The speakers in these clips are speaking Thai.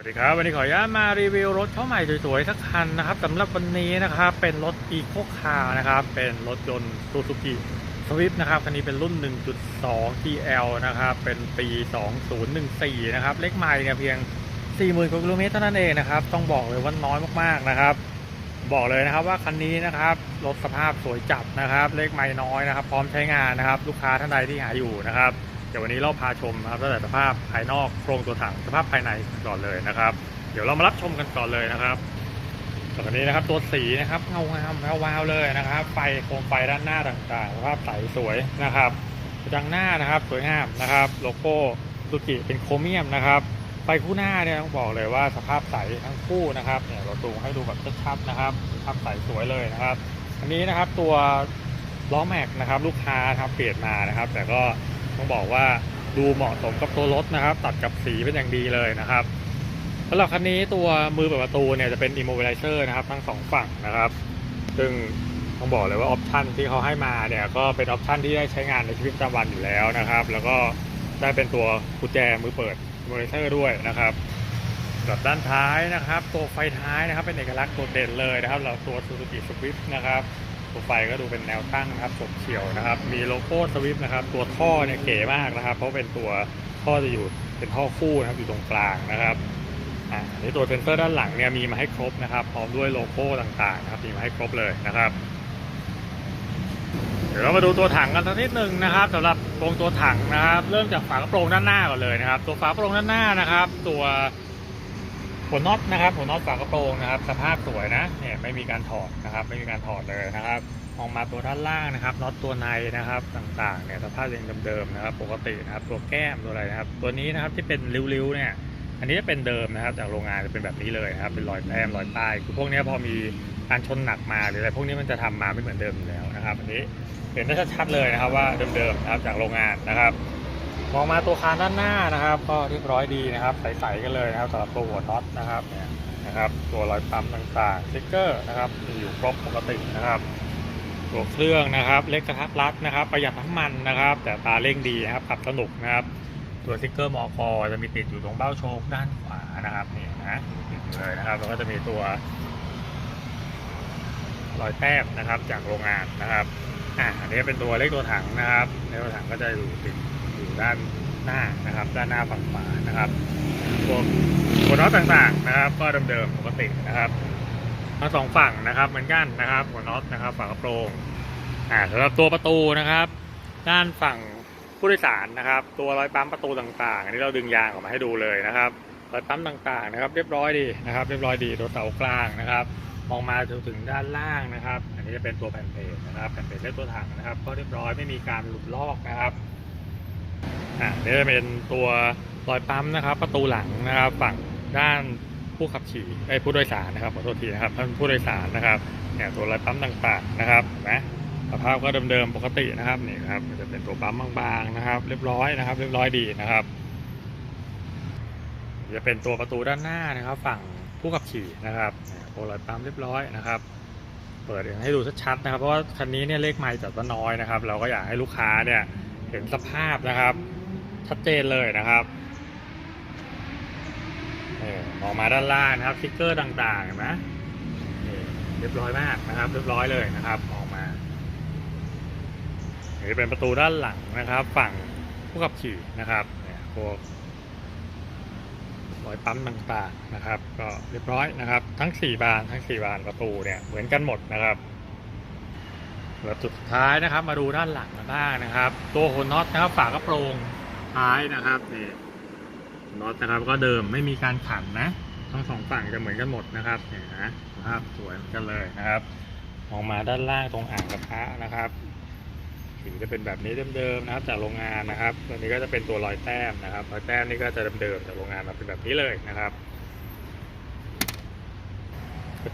สวัสดีครับวันนี้ขออนุญาตมารีวิวรถเข้าใหม่สวยๆสักคันนะครับสำหรับวันนี้นะครับเป็นรถ Eco Car นะครับเป็นรถยนต์ Suzuki Swift นะครับคันนี้เป็นรุ่น 1.2 TL นะครับเป็นปี 2014 นะครับเลขไมล์เนี่ยเพียง 40,000กว่ากิโลเมตรเท่านั้นเองนะครับต้องบอกเลยว่าน้อยมากๆนะครับ บอกเลยนะครับว่าคันนี้นะครับรถสภาพสวยจัดนะครับ เลขไม้น้อยนะครับ พร้อมใช้งานนะครับ ลูกค้าท่านใดที่หาอยู่นะครับ เดี๋ยววันนี้เราพาชมนะครับตั้งแต่สภาพภายนอกโครงตัวถังสภาพภายในก่อนเลยนะครับ เดี๋ยวเรามารับชมกันก่อนเลยนะครับส่วนอันนี้นะครับตัวสีนะครับเงางามแวววาวเลยนะครับไฟโคมไฟด้านหน้าต่างๆสภาพใสสวยนะครับกระจังหน้านะครับสวยงามนะครับ โลโก้ซูกิเป็นโครเมียมนะครับไฟคู่หน้าเนี่ยต้องบอกเลยว่าสภาพใสทั้งคู่นะครับเนี่ยเราดูให้ดูแบบชัดๆนะครับสภาพใสสวยเลยนะครับ อันนี้นะครับตัวล้อแม็กนะครับ ลูกค้าครับเปลี่ยนมานะครับ แต่ก็ ต้องบอกว่าดูเหมาะสมกับตัวรถนะครับ ตัดกับสีเป็นอย่างดีเลยนะครับสำหรับคันนี้ตัวมือเปิดประตูเนี่ยจะเป็น immobilizer นะครับ ทั้งสองฝั่งนะครับ ซึ่งต้องบอกเลยว่าออปชันที่เขาให้มาเนี่ยก็เป็นออปชันที่ได้ใช้งานในชีวิตประจำวันอยู่แล้วนะครับ แล้วก็ได้เป็นตัวกุญแจมือเปิด immobilizer ด้วยนะครับแบบด้านท้ายนะครับ ตัวไฟท้ายนะครับเป็นเอกลักษณ์โดดเด่นเลยนะครับเราตัว Suzuki Swift นะครับ ตัวไฟก็ดูเป็นแนวตั้งนะครับสมเฉียวนะครับ มีโลโก้ Swift นะครับ ตัวท่อเนี่ยเก๋มากนะครับ เพราะเป็นตัวท่อจะอยู่เป็นท่อคู่นะครับอยู่ตรงกลางนะครับอ่าอันตัวเซนเซอร์ด้านหลังเนี่ยมีมาให้ครบนะครับ พร้อมด้วยโลโก้ต่างๆนะครับมีมาให้ครบเลยนะครับเดี๋ยวเรามาดูตัวถังกันสักนิดหนึ่งนะครับสำหรับโครงตัวถังนะครับ เริ่มจากฝากระโปรงด้านหน้าก่อนเลยนะครับ ตัวฝากระโปรงด้านหน้านะครับ ตัว หัวน็อตนะครับหัวน็อตฝากระโปรงนะครับ สภาพสวยนะเนี่ยไม่มีการถอดนะครับ ไม่มีการถอดเลยนะครับมองมาตัวด้านล่างนะครับน็อตตัวในนะครับต่างๆเนี่ยสภาพยังเดิมๆนะครับ ปกตินะครับตัวแก้มตัวอะไรนะครับ ตัวนี้นะครับที่เป็นริ้วๆเนี่ยอันนี้จะเป็นเดิมนะครับ จากโรงงานจะเป็นแบบนี้เลยครับเป็นรอยแต้มรอยป้ายคือพวกนี้พอมีการชนหนักมาหรืออะไรพวกนี้มันจะทำมาไม่เหมือนเดิมอยู่แล้วนะครับ อันนี้เห็นได้ชัดๆเลยนะครับว่าเดิมๆนะครับจากโรงงานนะครับ มองมาตัวคานด้านหน้านะครับ ก็เรียบร้อยดีนะครับ ใสๆกันเลยนะครับสำหรับตัวหัวน็อตนะครับเนี่ยนะครับตัวรอยปั๊มต่างๆสติ๊กเกอร์นะครับมีอยู่ครบปกตินะครับตัวเครื่องนะครับเล็กกระทัดรัดนะครับ ประหยัดน้ำมันนะครับ แต่ตาเร่งดีนะครับขับสนุกนะครับ ตัวสติ๊กเกอร์มอคอจะมีติดอยู่ตรงเบ้าโชคด้านขวานะครับนี่นะติดเลยนะครับแล้วก็จะมีตัวรอยแต้มนะครับจากโรงงานนะครับอ่าอันนี้เป็นตัวเลขตัวถังนะครับเลขตัวถังก็จะอยู่ติด อยู่ด้านหน้านะครับ ด้านหน้าฝั่งขวานะครับพวกหัวน็อตต่างๆนะครับ ก็เดิมๆปกตินะครับทั้งสองฝั่งนะครับเหมือนกันนะครับ หัวน็อตนะครับฝากระโปรงอ่าสำหรับตัวประตูนะครับ ด้านฝั่งผู้โดยสารนะครับ ตัวรอยปั๊มประตูต่างๆอันนี้เราดึงยางออกมาให้ดูเลยนะครับรอยปั๊มต่างๆนะครับ เรียบร้อยดีนะครับ เรียบร้อยดีตัวเสากลางนะครับ มองมาถึงถึงด้านล่างนะครับ อันนี้จะเป็นตัวแผ่นเพจนะครับแผ่นเพจและตัวถังนะครับ ก็เรียบร้อยไม่มีการหลุดลอกนะครับ อ่านี่จะเป็นตัวรอยปั๊มนะครับ ประตูหลังนะครับฝั่งด้านผู้ขับขี่ไอ้ผู้โดยสารนะครับขอโทษทีนะครับท่านผู้โดยสารนะครับเนี่ยตัวรอยปั๊มต่างๆนะครับนไหมสภาพก็เดิมๆปกตินะครับนี่ครับจะเป็นตัวปั๊มบางๆนะครับ เรียบร้อยนะครับ เรียบร้อยดีนะครับ จะเป็นตัวประตูด้านหน้านะครับ ฝั่งผู้ขับขี่นะครับเนี่ยโปรลอยปั๊มเรียบร้อยนะครับเปิดให้ดูชัดๆนะครับ เพราะว่าคันนี้เนี่ยเลขไมล์จัดว่าน้อยนะครับ เราก็อยากให้ลูกค้าเนี่ยเห็นสภาพนะครับ ชัดเจนเลยนะครับนี่มองมาด้านล่างนะครับสติ๊กเกอร์ต่างๆเห็นไหมเรียบร้อยมากนะครับ เรียบร้อยเลยนะครับมองมานี่เป็นประตูด้านหลังนะครับ ฝั่งผู้ขับขี่นะครับเนี่ยพวกรอยปั๊มต่างๆนะครับ ก็เรียบร้อยนะครับ ทั้ง 4 บานทั้ง 4 บานประตูเนี่ยเหมือนกันหมดนะครับแล้วสุดท้ายนะครับ มาดูด้านหลังกันบ้างนะครับ ตัวหัวน็อตนะครับฝากระโปรง ท้ายนะครับนี่น็อตนะครับก็เดิมไม่มีการขันนะ ทั้งสองฝั่งจะเหมือนกันหมดนะครับเนี่ยนะสภาพสวยกันเลยนะครับมองมาด้านล่างตรงอ่างกระทะนะครับถึงจะเป็นแบบนี้เดิมๆนะครับ จากโรงงานนะครับตัวนี้ก็จะเป็นตัวรอยแต้มนะครับรอยแต้มนี่ก็จะเดิมๆจากโรงงานมาเป็นแบบนี้เลยนะครับ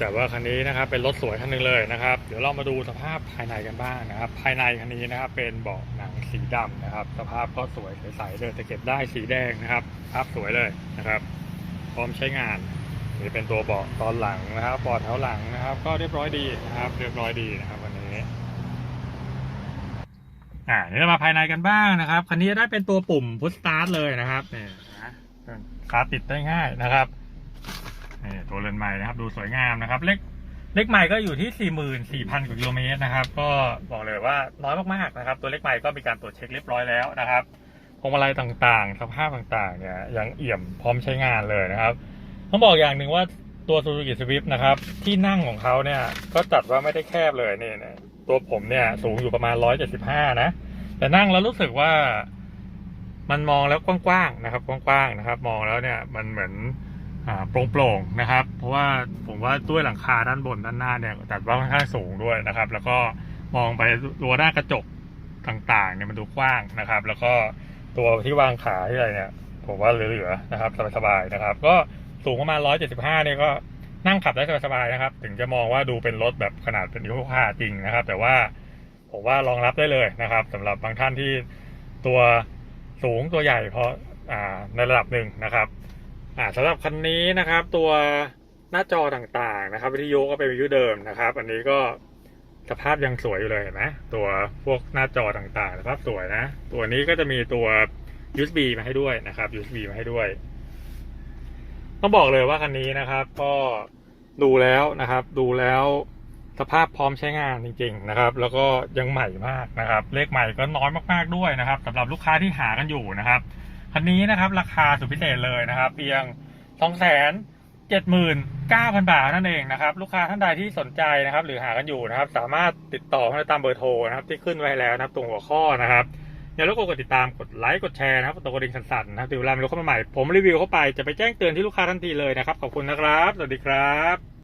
แต่ว่าคันนี้นะครับเป็นรถสวยคันหนึงเลยนะครับ เดี๋ยวเรามาดูสภาพภายในกันบ้างนะครับ ภายในคันนี้นะครับเป็นเบาะหนังสีดำนะครับ สภาพก็สวยใสๆเลยจะเก็บได้สีแดงนะครับ ภาพสวยเลยนะครับ พร้อมใช้งานนี่เป็นตัวเบาะตอนหลังนะครับเบาะแถวหลังนะครับ ก็เรียบร้อยดีนะครับ เรียบร้อยดีนะครับวันนี้อ่าเดี๋ยวเรามาภายในกันบ้างนะครับคันนี้ได้เป็นตัวปุ่มพุชสตาร์ทเลยนะครับเนี่ยนะสตาร์ทติดได้ง่ายนะครับ นี่ตัวเรือนใหม่นะครับ ดูสวยงามนะครับ เลขเลขใหม่ก็อยู่ที่ 44,000กว่ากิโลเมตรนะครับ ก็บอกเลยว่าน้อยมากๆนะครับ ตัวเลขใหม่ก็มีการตรวจเช็คเรียบร้อยแล้วนะครับพวงมาลัยต่างๆ สภาพต่างๆ เนี่ยยังเอี่ยมพร้อมใช้งานเลยนะครับ ต้องบอกอย่างหนึ่งว่าตัว Suzuki Swift นะครับ ที่นั่งของเขาเนี่ยก็จัดว่าไม่ได้แคบเลยนี่นะตัวผมเนี่ยสูงอยู่ประมาณ 175 นะ แต่นั่งแล้วรู้สึกว่ามันมองแล้วกว้างๆนะครับ กว้างๆนะครับ มองแล้วเนี่ยมันเหมือน โปร่งๆนะครับ เพราะว่าผมว่าด้วยหลังคาด้านบนด้านหน้าเนี่ยจัดว่าค่อนข้างสูงด้วยนะครับ แล้วก็มองไปตัวหน้ากระจกต่างๆเนี่ยมันดูกว้างนะครับ แล้วก็ตัวที่วางขาที่อะไรเนี่ย ผมว่าเหลือๆนะครับสบายๆนะครับ ก็สูงประมาณ 175 เนี่ยก็นั่งขับได้สบายๆนะครับ ถึงจะมองว่าดูเป็นรถแบบขนาดเป็นยุคค่าจริงนะครับ แต่ว่าผมว่ารองรับได้เลยนะครับสำหรับบางท่านที่ตัวสูงตัวใหญ่เพราะอ่าในระดับหนึ่งนะครับ อ่าสำหรับคันนี้นะครับ ตัวหน้าจอต่างๆนะครับวิทยุก็เป็นวิทยุเดิมนะครับ อันนี้ก็สภาพยังสวยอยู่เลยเห็นไหมตัวพวกหน้าจอต่างๆสภาพสวยนะ ตัวนี้ก็จะมีตัว USB มาให้ด้วยนะครับ USB มาให้ด้วย ต้องบอกเลยว่าคันนี้นะครับ ก็ดูแล้วนะครับ ดูแล้วสภาพพร้อมใช้งานจริง ๆ นะครับ แล้วก็ยังใหม่มากนะครับ เลขใหม่ก็น้อยมากๆด้วยนะครับสำหรับลูกค้าที่หากันอยู่นะครับ คันนี้นะครับ ราคาสุดพิเศษเลยนะครับ เพียงสองแสนเจ็ดหมื่นเก้าพันบาทนั่นเองนะครับ ลูกค้าท่านใดที่สนใจนะครับ หรือหากันอยู่นะครับ สามารถติดต่อเข้ามาตามเบอร์โทรนะครับ ที่ขึ้นไว้แล้วนะครับตรงหัวข้อนะครับอย่าลืมกดติดตามกดไลค์กดแชร์นะครับตัวกระดิ่งสั่นๆนะครับถึงเวลามีรถเข้ามาใหม่ผมรีวิวเข้าไปจะไปแจ้งเตือนที่ลูกค้าทันทีเลยนะครับ ขอบคุณนะครับ สวัสดีครับ